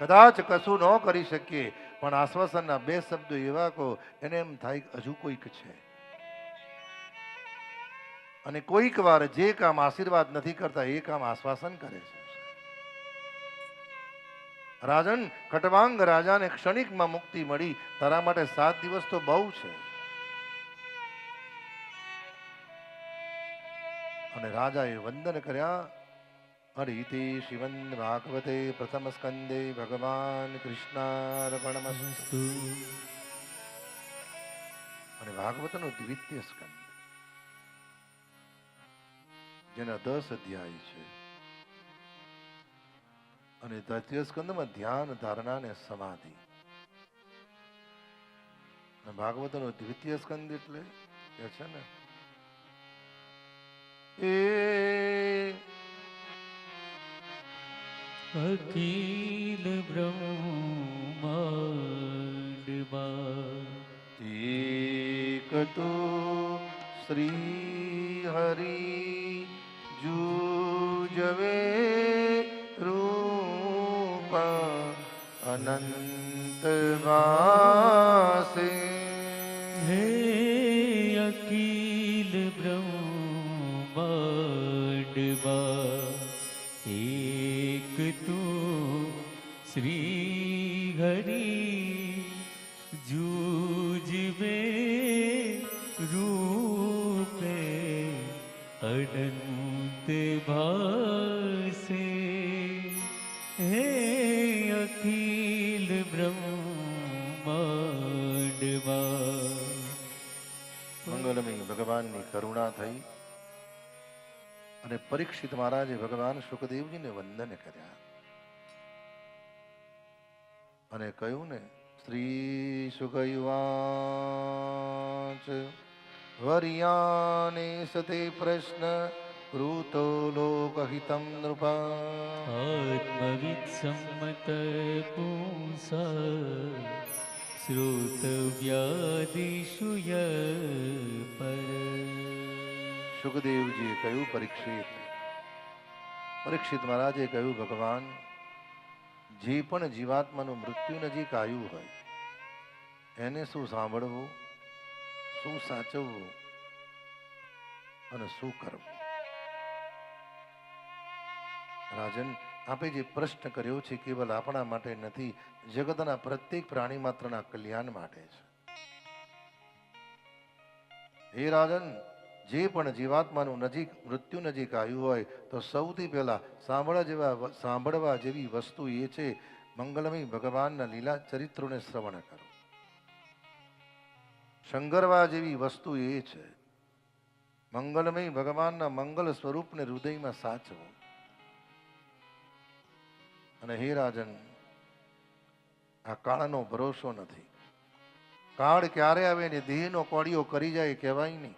કદાચ કશું ન કરી શકીએ, પણ આશ્વાસનના બે શબ્દો એવા કહો, એને એમ થાય હજુ કોઈક છે. અને કોઈક વાર જે કામ આશીર્વાદ નથી કરતા, એ કામ આશ્વાસન કરે છે. રાજન, ખટવાંગ રાજાને ક્ષણિકમાં મુક્તિ મળી. તારા માટે સાત દિવસ તો બહુ છે. અને રાજાએ વંદન કર્યા. હરિતે શિવન ભાગવતે પ્રથમ સ્કંદે ભગવાન કૃષ્ણાર્પણમસ્તુ અને ભાગવતનો દ્વિતીય સ્કંદ જેના દસ અધ્યાય છે। અને દ્વિતીય સ્કંદમાં ધ્યાન, ધારણા ને સમાધિ। ભાગવતનો દ્વિતીય સ્કંદ એટલે કે છે ને? એ અખિલ બ્રહ્માંડમાં એક તો શ્રી હરિ જુજવે રૂપ અનંત વાસે. હે અખિલ બ્રહ્માંડમાં એક તું શ્રી હરિ જૂજવે રૂપે અનંત ભાસે હે અખિલ બ્રહ્માંડમાં મંગલમય ભગવાનની કરુણા થઈ અને પરીક્ષિત મહારાજે ભગવાન સુખદેવજીને વંદન કર્યા. અને કહ્યું ને શ્રી સુગયુવાચ વર્યાને સતે પ્રશ્ન કૃતો લોકહિતમ નૃપા સંમત પુંસા શ્રોતવ્યાદિષુ ય સુખદેવજીએ કહ્યું, પરીક્ષિત. પરીક્ષિત મહારાજે કહ્યું, ભગવાન, જે પણ જીવાત્માનું મૃત્યુ નજીક આવ્યું હોય, એને શું સાંભળવું, શું સાચવવું અને શું કરવું? રાજન, આપે જે પ્રશ્ન કર્યો છે, કેવલ આપણા માટે નથી, જગતના પ્રત્યેક પ્રાણી માત્રના કલ્યાણ માટે છે. હે રાજન જે પણ જીવાત્માનું નજીક, મૃત્યુ નજીક આવ્યું હોય, તો સૌથી પહેલા સાંભળવા જેવા સાંભળવા જેવી વસ્તુ એ છે, મંગલમય ભગવાનના લીલા ચરિત્રોને શ્રવણ કરો. શંગરવા જેવી વસ્તુ એ છે, મંગલમય ભગવાનના મંગલ સ્વરૂપને હૃદયમાં સાચવો. અને હે રાજન, આ કાળનો ભરોસો નથી. કાળ ક્યારે આવે ને દેહનો કોળીઓ કરી જાય કહેવાય નહીં.